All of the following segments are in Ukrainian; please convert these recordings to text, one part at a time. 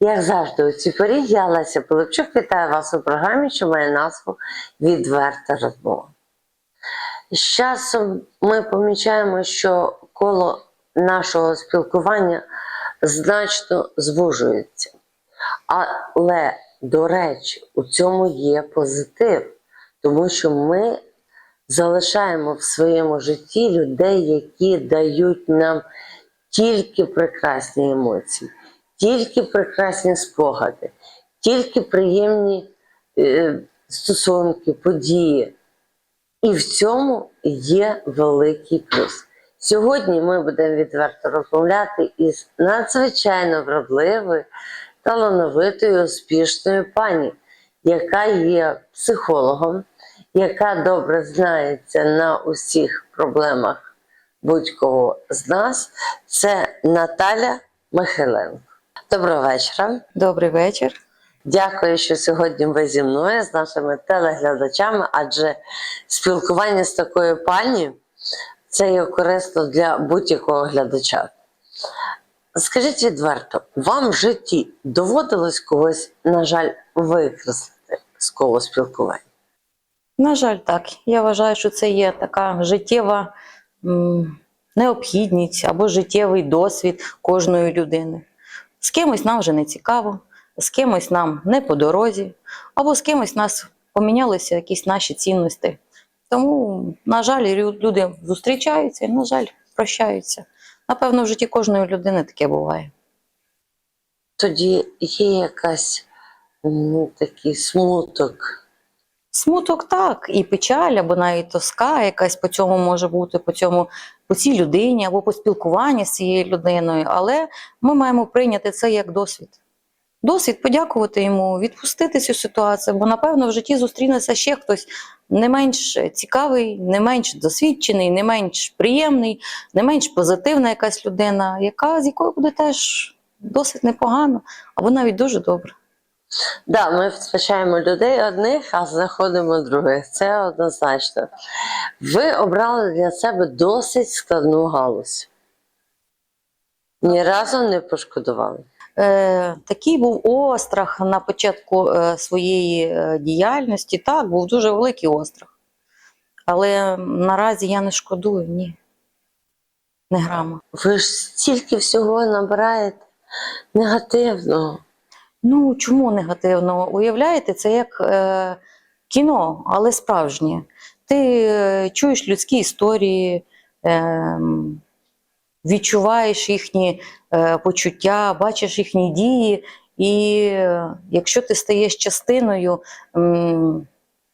Як завжди, у цій порі я Леся Пилипчук вітаю вас у програмі, що має назву Відверта розмова. З часом ми помічаємо, що коло нашого спілкування значно звужується. Але, до речі, у цьому є позитив, тому що ми залишаємо в своєму житті людей, які дають нам тільки прекрасні емоції, тільки прекрасні спогади, тільки приємні е, стосунки, події. І в цьому є великий плюс. Сьогодні ми будемо відверто розмовляти із надзвичайно вродливою, талановитою, успішною пані, яка є психологом, яка добре знається на усіх проблемах будь-кого з нас. Це Наталя Михайленко. Доброго вечора. Добрий вечір. Дякую, що сьогодні ви зі мною, з нашими телеглядачами, адже спілкування з такою пані це є корисно для будь-якого глядача. Скажіть відверто, вам в житті доводилось когось, на жаль, викреслити з коло спілкування? На жаль, так. Я вважаю, що це є така життєва м, необхідність або життєвий досвід кожної людини. З кимось нам вже не цікаво, з кимось нам не по дорозі, або з кимось нас помінялися якісь наші цінності. Тому, на жаль, люди зустрічаються і, на жаль, прощаються. Напевно, в житті кожної людини таке буває. Тоді є якась ну, такий смуток. Смуток так, і печаль, або навіть тоска якась по цьому може бути, по цьому, по цій людині, або по спілкуванні з цією людиною. Але ми маємо прийняти це як досвід. Досвід, подякувати йому, відпустити цю ситуацію, бо напевно в житті зустрінеться ще хтось не менш цікавий, не менш досвідчений, не менш приємний, не менш позитивна якась людина, яка з якою буде теж досить непогано, або навіть дуже добре. Да, ми втрачаємо людей одних, а знаходимо других. Це однозначно. Ви обрали для себе досить складну галузь. Ні разу не пошкодували. Е, такий був острах на початку е, своєї е, діяльності. Так, був дуже великий острах. Але наразі я не шкодую, ні. Не грама. Ви ж стільки всього набираєте негативного. Ну, чому негативно? Уявляєте, це як е, кіно, але справжнє. Ти е, чуєш людські історії, е, відчуваєш їхні е, почуття, бачиш їхні дії, і е, якщо ти стаєш частиною м,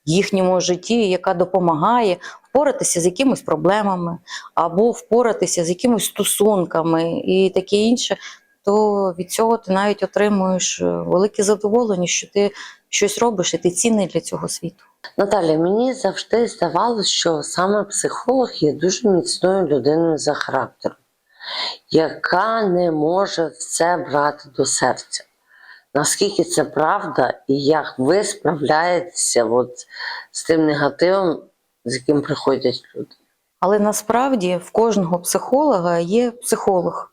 їхньому житті, яка допомагає впоратися з якимись проблемами, або впоратися з якимись стосунками і таке інше, то від цього ти навіть отримуєш е, велике задоволення, що ти щось робиш, і ти цінний для цього світу. Наталя, мені завжди здавалося, що саме психолог є дуже міцною людиною за характером, яка не може все брати до серця. Наскільки це правда, і як ви справляєтеся от з тим негативом, з яким приходять люди? Але насправді в кожного психолога є психолог.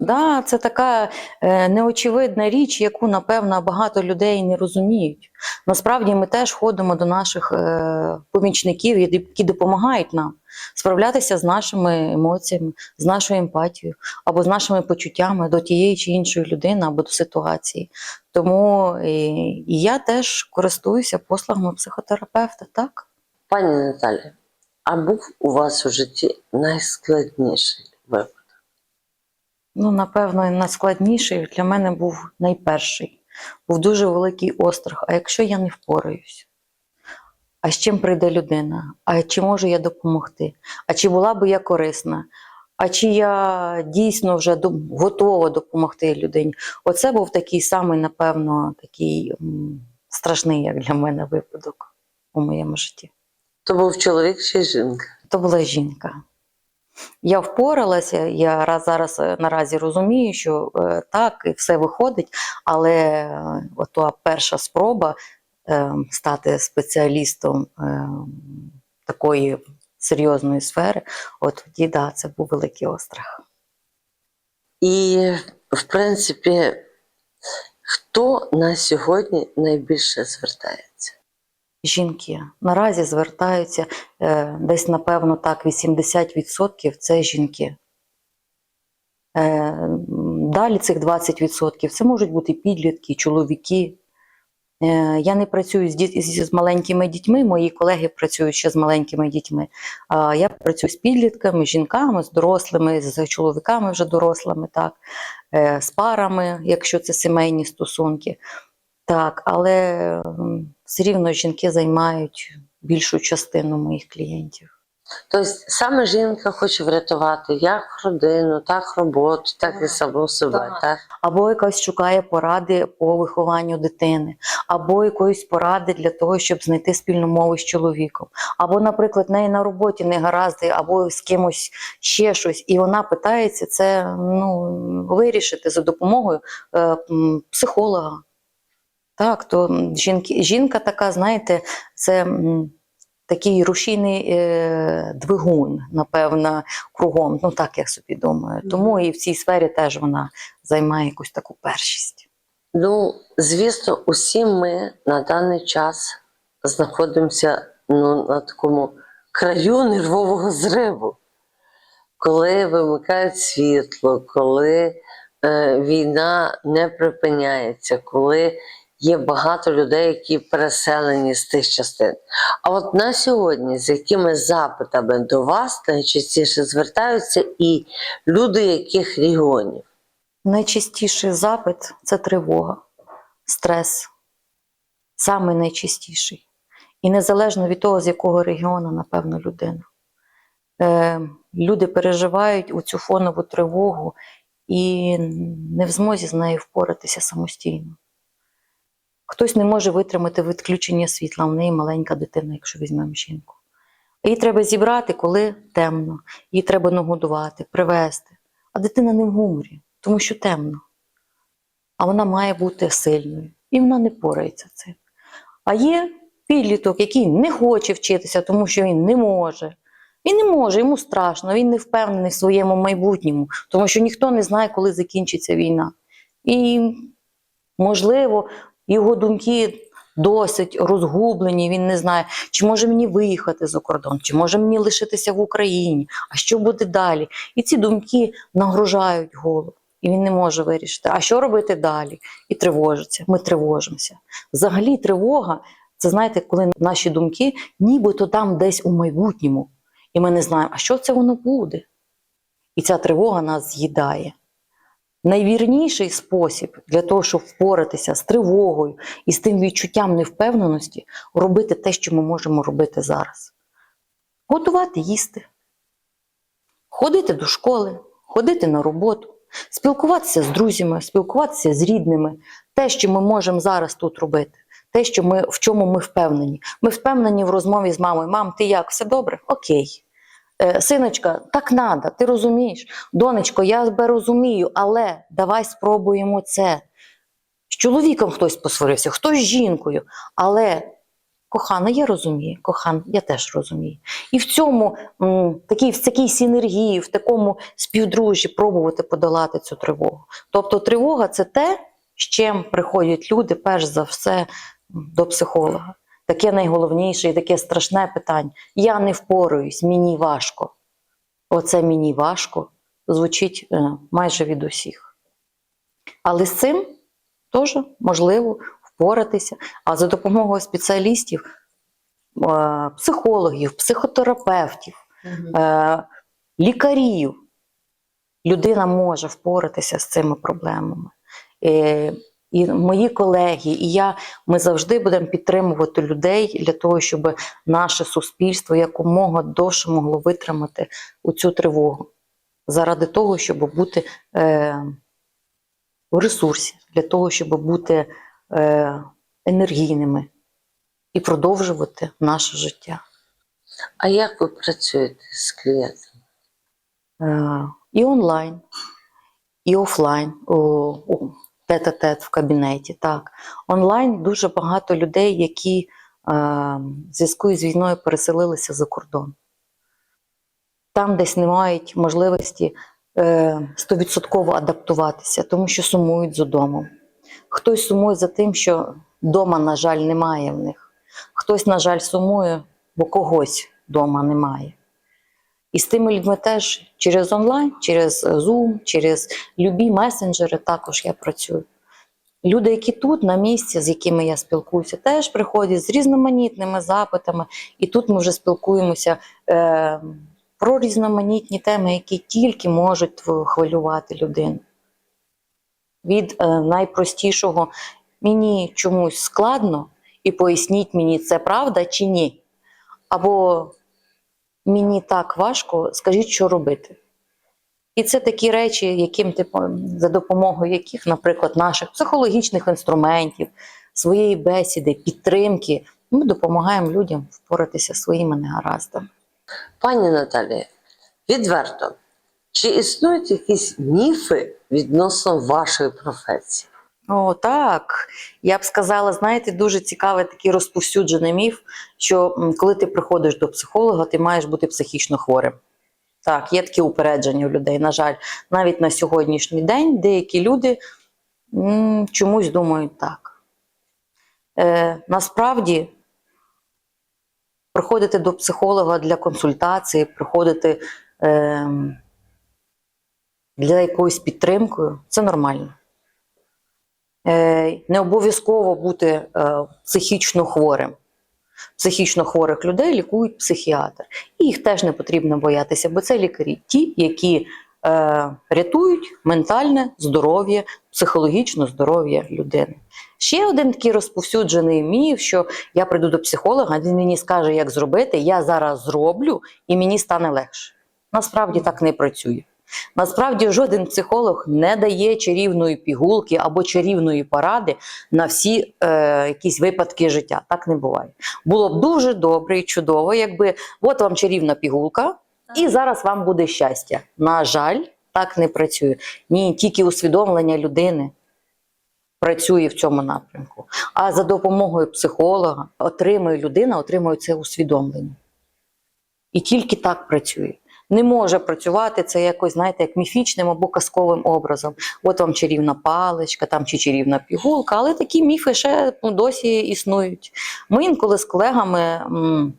Да, це така е, неочевидна річ, яку, напевно, багато людей не розуміють. Насправді ми теж ходимо до наших е, помічників, які допомагають нам справлятися з нашими емоціями, з нашою емпатією або з нашими почуттями до тієї чи іншої людини або до ситуації. Тому і, і я теж користуюся послугами психотерапевта, так? Пані Наталі, а був у вас у житті найскладніший випадок? Ну, напевно, найскладніший для мене був найперший. Був дуже великий острах. А якщо я не впораюсь? А з чим прийде людина? А чи можу я допомогти? А чи була би я корисна? А чи я дійсно вже готова допомогти людині? Оце був такий самий, напевно, такий страшний, як для мене, випадок. у моєму житті. То був чоловік чи жінка? То була жінка. Я впоралася, я раз зараз е, наразі розумію, що е, так, і все виходить, але е, ота перша спроба е, стати спеціалістом е, такої серйозної сфери, от тоді, да, це був великий острах. І, в принципі, хто на сьогодні найбільше звертається? Жінки наразі звертаються е, десь, напевно, так, 80% це жінки. Е, далі цих 20% це можуть бути підлітки, чоловіки. Е, я не працюю з, діт- з, маленькими дітьми, мої колеги працюють ще з маленькими дітьми. Я працюю з підлітками, з жінками, з дорослими, з чоловіками вже дорослими, так, з парами, якщо це сімейні стосунки. Так, але все рівно жінки займають більшу частину моїх клієнтів. Тобто саме жінка хоче врятувати як родину, так роботу, так і саму себе. Так. Так. Або якась шукає поради по вихованню дитини, або якоїсь поради для того, щоб знайти спільну мову з чоловіком. Або, наприклад, в неї на роботі не гаразди, або з кимось ще щось, і вона питається це ну, вирішити за допомогою е, психолога. Так, то жінки, жінка така, знаєте, це такий рушійний е, двигун, напевно, кругом. Ну так я собі думаю. Тому і в цій сфері теж вона займає якусь таку першість. Ну, звісно, усі ми на даний час знаходимося ну, на такому краю нервового зриву, коли вимикають світло, коли е, війна не припиняється, коли є багато людей, які переселені з тих частин. А от на сьогодні, з якими запитами до вас найчастіше звертаються і люди яких регіонів? Найчастіший запит це тривога, стрес. Саме найчастіший. І незалежно від того, з якого регіону, напевно, людина. Е, люди переживають у цю фонову тривогу і не в змозі з нею впоратися самостійно. Хтось не може витримати відключення світла, в неї маленька дитина, якщо візьмемо жінку. Її треба зібрати, коли темно, її треба нагодувати, привезти. А дитина не в гуморі, тому що темно. А вона має бути сильною. І вона не порається цим. А є підліток, який не хоче вчитися, тому що він не може. Він не може, йому страшно, він не впевнений в своєму майбутньому, тому що ніхто не знає, коли закінчиться війна. І, можливо, його думки досить розгублені, він не знає, чи може мені виїхати за кордон, чи може мені лишитися в Україні, а що буде далі. І ці думки нагружають голову. І він не може вирішити, а що робити далі? І тривожиться. Ми тривожимося. Взагалі, тривога це знаєте, коли наші думки нібито там десь у майбутньому. І ми не знаємо, а що це воно буде. І ця тривога нас з'їдає. Найвірніший спосіб для того, щоб впоратися з тривогою і з тим відчуттям невпевненості, робити те, що ми можемо робити зараз. Готувати їсти, ходити до школи, ходити на роботу, спілкуватися з друзями, спілкуватися з рідними, те, що ми можемо зараз тут робити, те, що ми, в чому ми впевнені. Ми впевнені в розмові з мамою. Мам, ти як? Все добре? Окей. Е, Синочка, так надо, ти розумієш? Донечко, я тебе розумію, але давай спробуємо це. З чоловіком хтось посварився, хтось з жінкою. Але кохана, я розумію, кохан, я теж розумію. І в цьому м, такій, в такій синергії, в такому співдружжі пробувати подолати цю тривогу. Тобто тривога це те, з чим приходять люди, перш за все, до психолога. Таке найголовніше і таке страшне питання. Я не впораюсь, мені важко. Оце мені важко звучить е, майже від усіх. Але з цим теж можливо впоратися. А за допомогою спеціалістів, е, психологів, психотерапевтів, е, лікарів людина може впоратися з цими проблемами. І мої колеги, і я ми завжди будемо підтримувати людей для того, щоб наше суспільство якомога довше могло витримати у цю тривогу, заради того, щоб бути е, в ресурсі, для того, щоб бути е, енергійними. і продовжувати наше життя. А як ви працюєте з клієнтом? Е, І онлайн, і офлайн, о, о, тет-а-тет в кабінеті. Так. Онлайн дуже багато людей, які е, в зв'язку з війною переселилися за кордон. Там десь не мають можливості е, адаптуватися, тому що сумують за домом. Хтось сумує за тим, що вдома, на жаль, немає в них. Хтось, на жаль, сумує, бо когось вдома немає. І з тими людьми теж через онлайн, через Zoom, через любі месенджери також я працюю. Люди, які тут на місці, з якими я спілкуюся, теж приходять з різноманітними запитами, і тут ми вже спілкуємося е, про різноманітні теми, які тільки можуть хвилювати людину. Від е, найпростішого мені чомусь складно, і поясніть мені, це правда чи ні. Або мені так важко, скажіть, що робити. І це такі речі, яким ти по- за допомогою яких, наприклад, наших психологічних інструментів, своєї бесіди, підтримки, ми допомагаємо людям впоратися своїми негараздами. Пані Наталі, відверто, чи існують якісь міфи відносно вашої професії? О, так. Я б сказала, знаєте, дуже цікавий такий розповсюджений міф, що коли ти приходиш до психолога, ти маєш бути психічно хворим. Так, є такі упередження у людей. На жаль, навіть на сьогоднішній день деякі люди м, чомусь думають так. Е, насправді, приходити до психолога для консультації, приходити е, для якоїсь підтримкою це нормально. Е, не обов'язково бути е, психічно хворим. Психічно хворих людей лікують психіатр. І їх теж не потрібно боятися, бо це лікарі, ті, які е, рятують ментальне здоров'я, психологічне здоров'я людини. Ще один такий розповсюджений міф, що я прийду до психолога, він мені скаже, як зробити, я зараз зроблю і мені стане легше. Насправді так не працює. Насправді жоден психолог не дає чарівної пігулки або чарівної поради на всі е, якісь випадки життя. Так не буває. Було б дуже добре і чудово, якби от вам чарівна пігулка, і зараз вам буде щастя. На жаль, так не працює. Ні, тільки усвідомлення людини працює в цьому напрямку. А за допомогою психолога отримує людина, отримує це усвідомлення. І тільки так працює. Не може працювати це якось, знаєте, як міфічним або казковим образом. От вам чарівна паличка, там чи чарівна пігулка, але такі міфи ще ну, досі існують. Ми інколи з колегами м,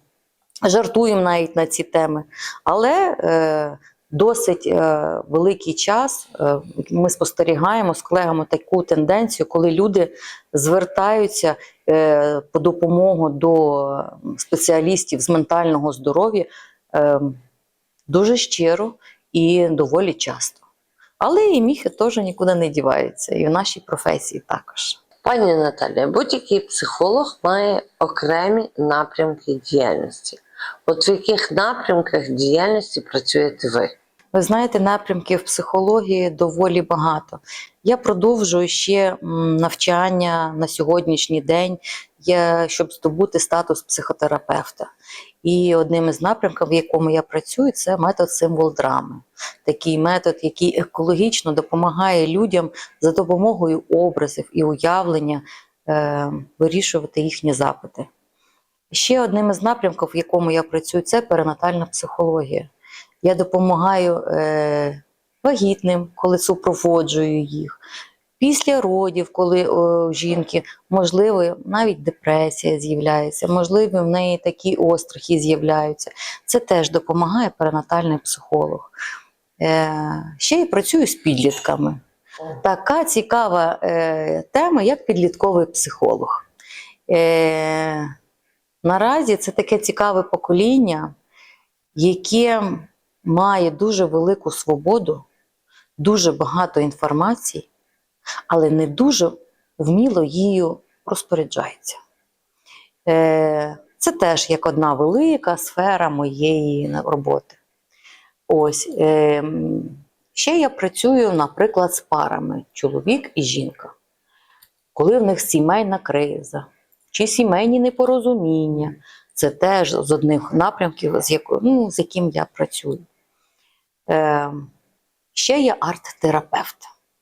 жартуємо навіть на ці теми, але е, досить е, великий час е, ми спостерігаємо з колегами таку тенденцію, коли люди звертаються е, по допомогу до спеціалістів з ментального здоров'я. Дуже щиро і доволі часто. Але і міфи теж нікуди не діваються, і в нашій професії також. Пані Наталі, будь-який психолог має окремі напрямки діяльності. От в яких напрямках діяльності працюєте ви? Ви знаєте, напрямків психології доволі багато. Я продовжую ще навчання на сьогоднішній день, щоб здобути статус психотерапевта. І одним із напрямків, в якому я працюю, це метод символ драми. Такий метод, який екологічно допомагає людям за допомогою образів і уявлення е, вирішувати їхні запити. Ще одним із напрямків, в якому я працюю, це перинатальна психологія. Я допомагаю е, вагітним, коли супроводжую їх. Після родів, коли у жінки, можливо, навіть депресія з'являється, можливо, в неї такі острахи з'являються. Це теж допомагає перинатальний психолог. Е, ще я працюю з підлітками. Така цікава е, тема, як підлітковий психолог. Е, наразі це таке цікаве покоління, яке має дуже велику свободу, дуже багато інформації, але не дуже вміло її розпоряджається. Е, Це теж як одна велика сфера моєї роботи. Ось. е, Ще я працюю, наприклад, з парами чоловік і жінка. Коли в них сімейна криза, чи сімейні непорозуміння. Це теж з одних напрямків, з, яко, ну, з яким я працюю. Е, ще є арт-терапевт.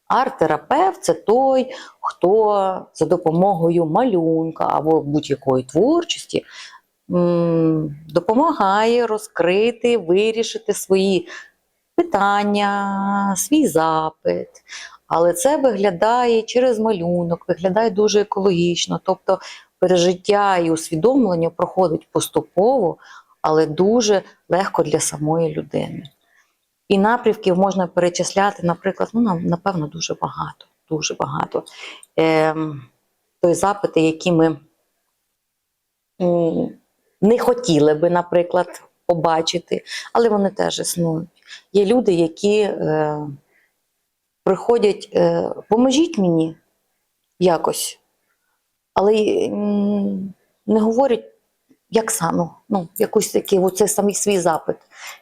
Арт-терапевт це той, хто за допомогою малюнка або будь-якої творчості допомагає розкрити, вирішити свої питання, свій запит. Але це виглядає через малюнок, виглядає дуже екологічно. Тобто пережиття і усвідомлення проходить поступово, але дуже легко для самої людини. І напрямків можна перечисляти, наприклад, ну, нам, напевно, дуже багато. Дуже багато. Ем, той запити, які ми не хотіли би, наприклад, побачити, але вони теж існують. Є люди, які е, приходять, е, поможіть мені якось, але не говорять, як саме, ну, якийсь такий оце самий свій запит.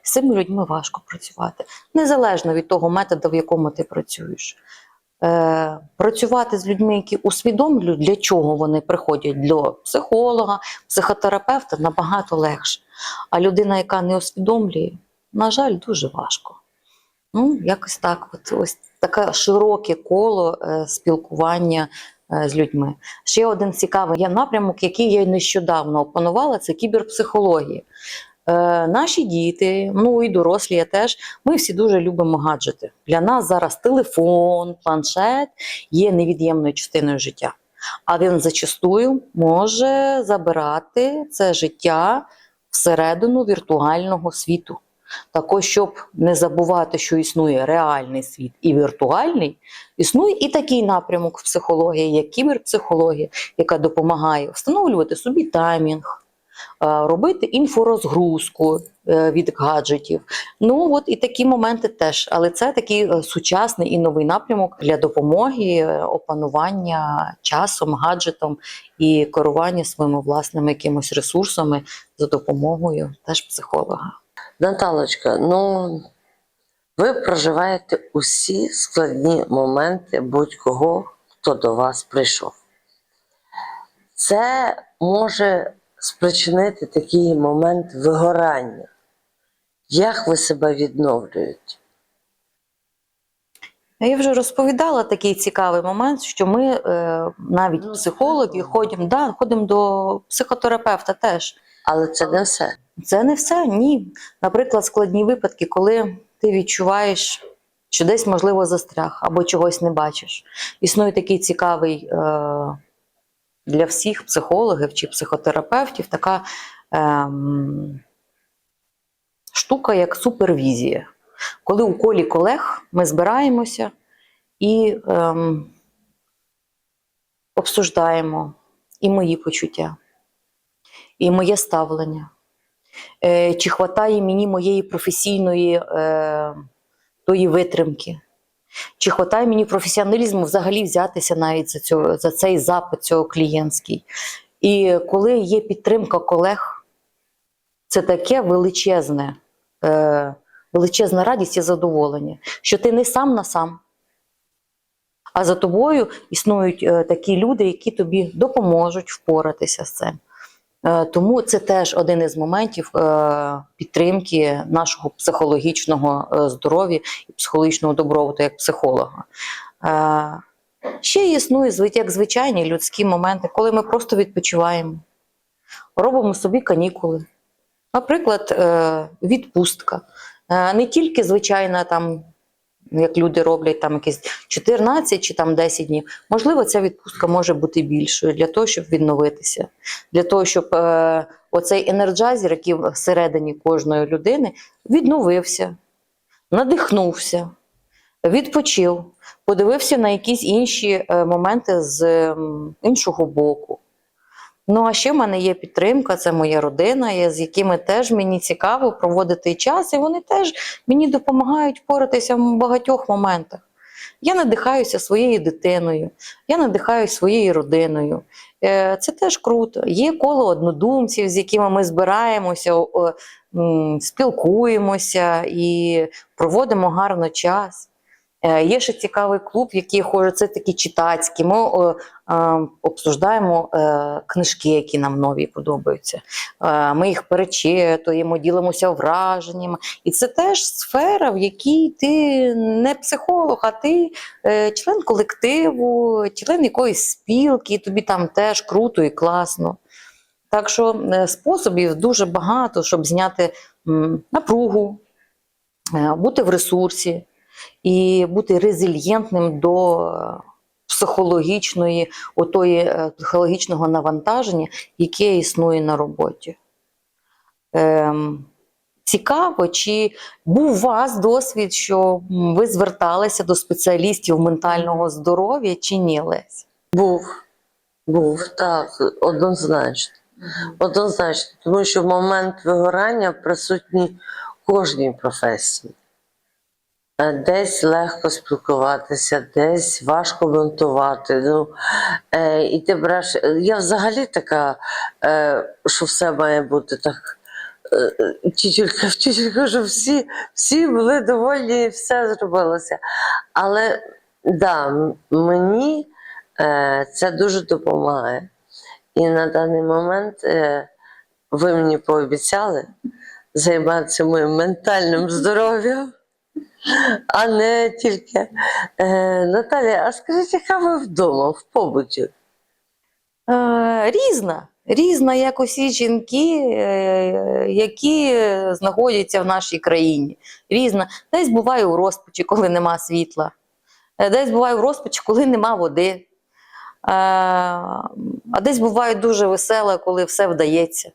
З цими людьми важко працювати, незалежно від того методу, в якому ти працюєш. Е, працювати з людьми, які усвідомлюють, для чого вони приходять до психолога, психотерапевта, набагато легше. А людина, яка не усвідомлює, на жаль, дуже важко. Ну, якось так. От, ось таке широке коло е, спілкування з людьми. Ще один цікавий є напрямок, який я нещодавно опанувала, це кіберпсихологія. Е, наші діти, ну і дорослі я теж, ми всі дуже любимо гаджети. Для нас зараз телефон, планшет є невід'ємною частиною життя. А він зачастую може забирати це життя всередину віртуального світу. Також, щоб не забувати, що існує реальний світ і віртуальний, існує і такий напрямок в психології, як кіберпсихологія, яка допомагає встановлювати собі таймінг, е, робити інфорозгрузку е, від гаджетів. Ну от і такі моменти теж. Але це такий е, сучасний і новий напрямок для допомоги опанування часом, гаджетом і керування своїми власними якимось ресурсами за допомогою теж психолога. Наталочка, ну ви проживаєте усі складні моменти будь-кого, хто до вас прийшов. Це може спричинити такий момент вигорання. Як ви себе відновлюєте? Я вже розповідала такий цікавий момент, що ми е, навіть Ну, психологи ходимо, да, ходимо до психотерапевта теж. Але це не все. Це не все, ні. Наприклад, складні випадки, коли ти відчуваєш, що десь можливо застряг або чогось не бачиш. Існує такий цікавий е, для всіх психологів чи психотерапевтів така ем, штука, як супервізія. Коли у колі колег ми збираємося і ем, обсуждаємо і мої почуття, і моє ставлення. Е, чи хватає мені моєї професійної е, тої витримки, чи хватає мені професіоналізму взагалі взятися навіть за, цього, за цей запит цього клієнтський. І коли є підтримка колег, це таке величезне, е, величезна радість і задоволення, що ти не сам на сам. А за тобою існують такі люди, які тобі допоможуть впоратися з цим. Е, Тому це теж один із моментів е, підтримки нашого психологічного е, здоров'я і психологічного добробуту як психолога. Ще існує як звичайні людські моменти, коли ми просто відпочиваємо, робимо собі канікули. Наприклад, відпустка. Не тільки звичайна там. Як люди роблять там якісь 14 чи там 10 днів, можливо, ця відпустка може бути більшою для того, щоб відновитися, для того, щоб е, оцей енерджайзер, який всередині кожної людини, відновився, надихнувся, відпочив, подивився на якісь інші е, моменти з іншого боку. Ну, а ще в мене є підтримка, це моя родина, є, з якими теж мені цікаво проводити час, і вони теж мені допомагають впоратися в багатьох моментах. Я надихаюся своєю дитиною, я надихаюся своєю родиною. Е, Це теж круто. Є коло однодумців, з якими ми збираємося, спілкуємося і проводимо гарно час. Е, Є ще цікавий клуб, який ходжу, це такі читацькі. Ми е, е, обсуждаємо е, книжки, які нам нові подобаються. Е, Ми їх перечитуємо, ділимося враженнями. І це теж сфера, в якій ти не психолог, а ти е, член колективу, член якоїсь спілки, і тобі там теж круто і класно. Так що е, способів дуже багато, щоб зняти м, напругу, е, бути в ресурсі і бути резильєнтним до е, психологічної, отої, е, психологічного навантаження, яке існує на роботі. Ем, цікаво, чи був у вас досвід, що ви зверталися до спеціалістів ментального здоров'я чи ні, Лесь? Був, був, так, однозначно. Однозначно, тому що момент вигорання присутній кожній професії. Е, Десь легко спілкуватися, десь важко монтувати. Ну, е, і ти береш. Я взагалі така, е, що все має бути так. е, Вчителька, вчителька, що всі, всі були довольні і все зробилося. Але да, мені е, це дуже допомагає. І на даний момент е, ви мені пообіцяли займатися моїм ментальним здоров'ям, а не тільки. Е, Наталя, а скажіть, яка ви вдома в побуті? Е, різна. Різна, як усі жінки, е, які знаходяться в нашій країні. Різна. Десь буває у розпачі, коли нема світла. Е, Десь буває у розпачі, коли нема води. Е, А десь буває дуже весела, коли все вдається.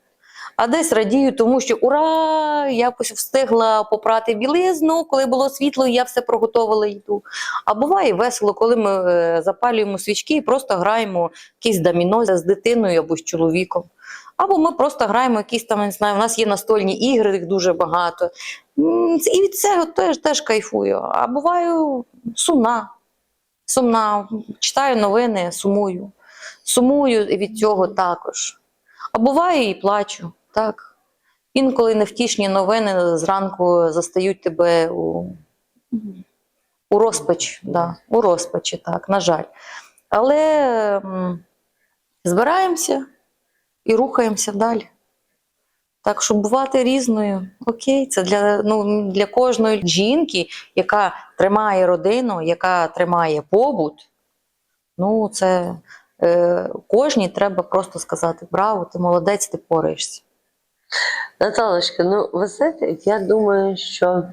А десь радію, тому що ура! Я пос- встигла попрати білизну, коли було світло, і я все приготувала їду. А буває весело, коли ми е, запалюємо свічки і просто граємо якісь доміно з дитиною або з чоловіком. Або ми просто граємо якісь там, не знаю, у нас є настольні ігри, їх дуже багато. І від цього теж, теж кайфую. А буваю сумна. Сумна. Читаю новини, сумую. Сумую від цього також. А буває і плачу. Так. Інколи невтішні новини зранку застають тебе у, у розпач, да, у розпачі, так, на жаль. Але збираємося і рухаємося далі. Так що бувати різною, окей, це для, ну, для кожної жінки, яка тримає родину, яка тримає побут. Ну, це е, кожній треба просто сказати: браво, ти молодець, ти пораєшся. Наталочка, ну ви знаєте, я думаю, що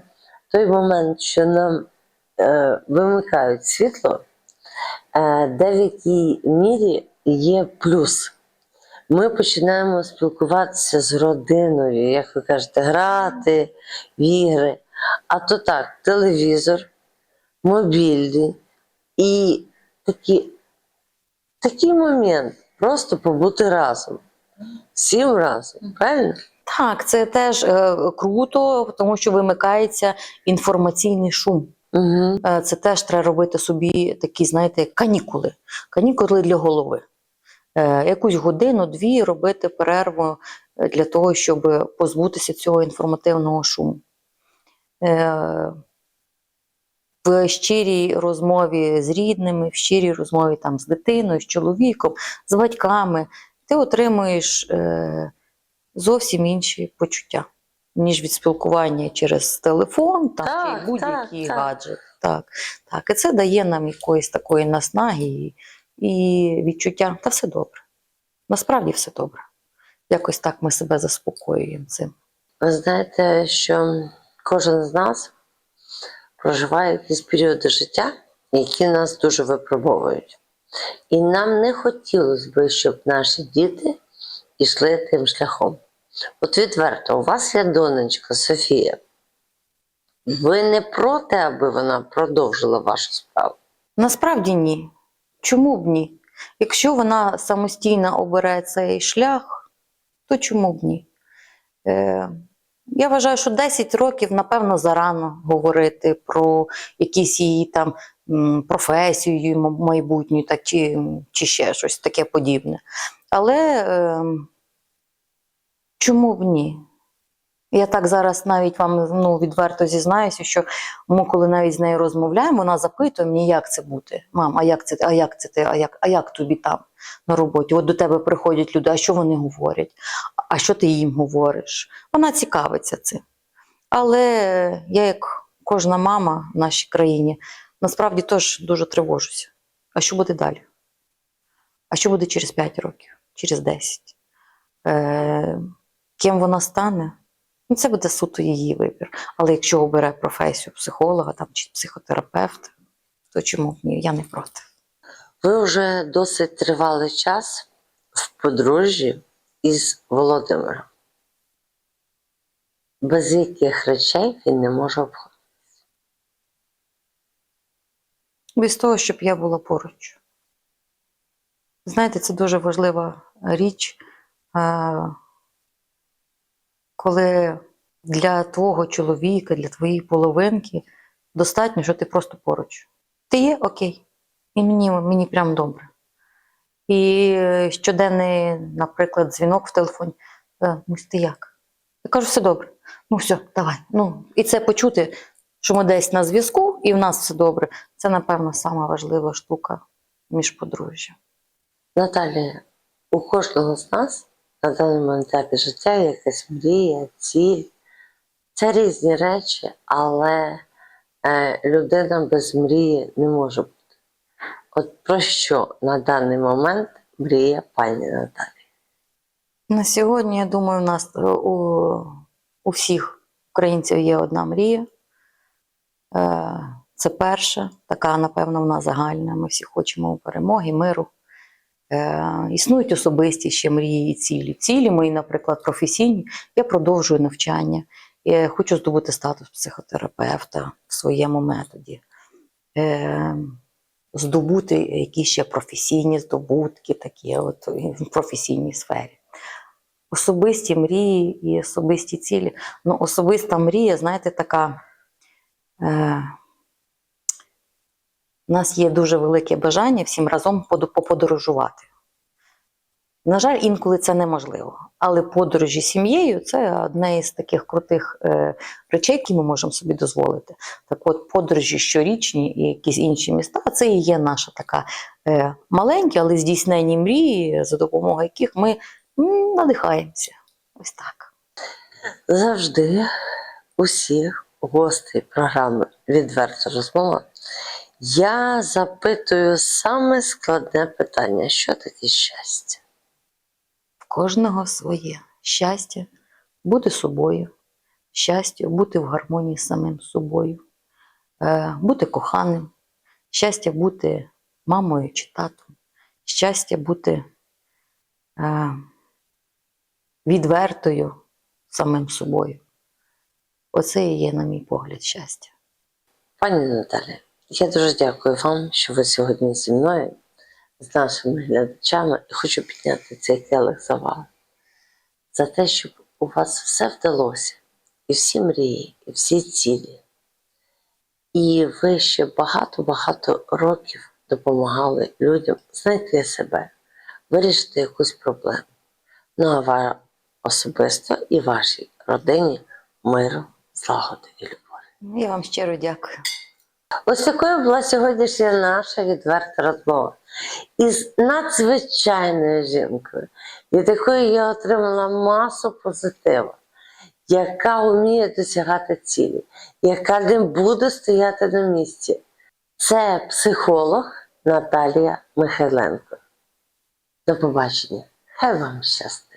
той момент, що нам е, вимикають світло, е, де в якій мірі є плюс. Ми починаємо спілкуватися з родиною, як ви кажете, грати в ігри. А то так, телевізор, мобільний і такі, такий момент просто побути разом. Всім разом, правильно? Так, це теж е, круто, тому що вимикається інформаційний шум. Угу. Е, Це теж треба робити собі такі, знаєте, канікули. Канікули для голови. Е, Якусь годину-дві робити перерву е, для того, щоб позбутися цього інформативного шуму. Е, В щирій розмові з рідними, в щирій розмові там, з дитиною, з чоловіком, з батьками, ти отримуєш е, зовсім інші почуття, ніж від спілкування через телефон там, Так, чи будь-який так, так. гаджет. Так, так. І це дає нам якоїсь такої наснаги і, і відчуття, та все добре. Насправді все добре. Якось так ми себе заспокоюємо цим. Ви знаєте, що кожен з нас проживає якісь періоди життя, які нас дуже випробовують. І нам не хотілося б, щоб наші діти йшли тим шляхом. От відверто, у вас є донечка Софія. Ви не проти, аби вона продовжила вашу справу? Насправді ні. Чому б ні? Якщо вона самостійно обере цей шлях, то чому б ні? Е, я вважаю, що 10 років, напевно, зарано говорити про якісь її там професію майбутню, так, чи, чи ще щось таке подібне. Але е, чому б ні? Я так зараз навіть вам ну, відверто зізнаюся, що ми, коли навіть з нею розмовляємо, вона запитує мені, як це бути. Мам, а як це, а як це ти, а як, а як тобі там на роботі? От до тебе приходять люди, а що вони говорять? А що ти їм говориш? Вона цікавиться цим. Але я, як кожна мама в нашій країні, насправді теж дуже тривожуся. А що буде далі? А що буде через 5 років, через 10? Е, ким вона стане? Ну, це буде суто її вибір. Але якщо обере професію психолога там, чи психотерапевта, то чому б ні? Я не проти. Ви вже досить тривалий час в подружжі із Володимиром. Без яких речей він не може обходити. Без того, щоб я була поруч. Знаєте, це дуже важлива річ, е, коли для твого чоловіка, для твоєї половинки достатньо, що ти просто поруч. Ти є окей. І мені, мені прям добре. І щоденний, наприклад, дзвінок в телефоні. «Е, Мусь, ти як? Я кажу, все добре. Ну, все, давай. Ну, і це почути, що ми десь на зв'язку, і в нас все добре. Це, напевно, сама важлива штука між подружжям. Наталія, у кожного з нас на даному етапі життя якась мрія, ціль. Це різні речі, але е, людина без мрії не може бути. От про що на даний момент мріє пані Наталія? На сьогодні, я думаю, у нас е, у, у всіх українців є одна мрія. Е, Це перша, така, напевно, вона загальна. Ми всі хочемо перемоги, миру. Е, Існують особисті ще мрії і цілі. Цілі мої, наприклад, професійні. Я продовжую навчання. Я хочу здобути статус психотерапевта в своєму методі. Е, Здобути якісь ще професійні здобутки, такі от в професійній сфері особисті мрії і особисті цілі. Ну, особиста мрія, знаєте, така. У нас є дуже велике бажання всім разом поподорожувати. На жаль, інколи це неможливо. Але подорожі з сім'єю це одне із таких крутих е, речей, які ми можемо собі дозволити. Так от, подорожі щорічні і якісь інші міста це і є наша така е, маленькі, але здійснені мрії, за допомогою яких ми м, надихаємося. Ось так. Завжди усіх гостей програми Відверта розмова я запитую саме складне питання: що таке щастя? В кожного своє щастя бути собою, щастя бути в гармонії з самим собою, е, бути коханим, щастя бути мамою чи татом, щастя бути е, відвертою самим собою. Оце і є, на мій погляд, щастя. Пані Наталі, я дуже дякую вам, що ви сьогодні зі мною, з нашими глядачами, і хочу підняти цей келих за вас. За те, щоб у вас все вдалося, і всі мрії, і всі цілі. І ви ще багато-багато років допомагали людям знайти себе, вирішити якусь проблему. Ну а вам особисто і вашій родині миру, злагоди і любові. Я вам щиро дякую. Ось такою була сьогоднішня наша відверта розмова із надзвичайною жінкою, від якої я отримала масу позитиву, яка вміє досягати цілі, яка не буде стояти на місці. Це психолог Наталія Михайленко. До побачення. Хай вам щастить!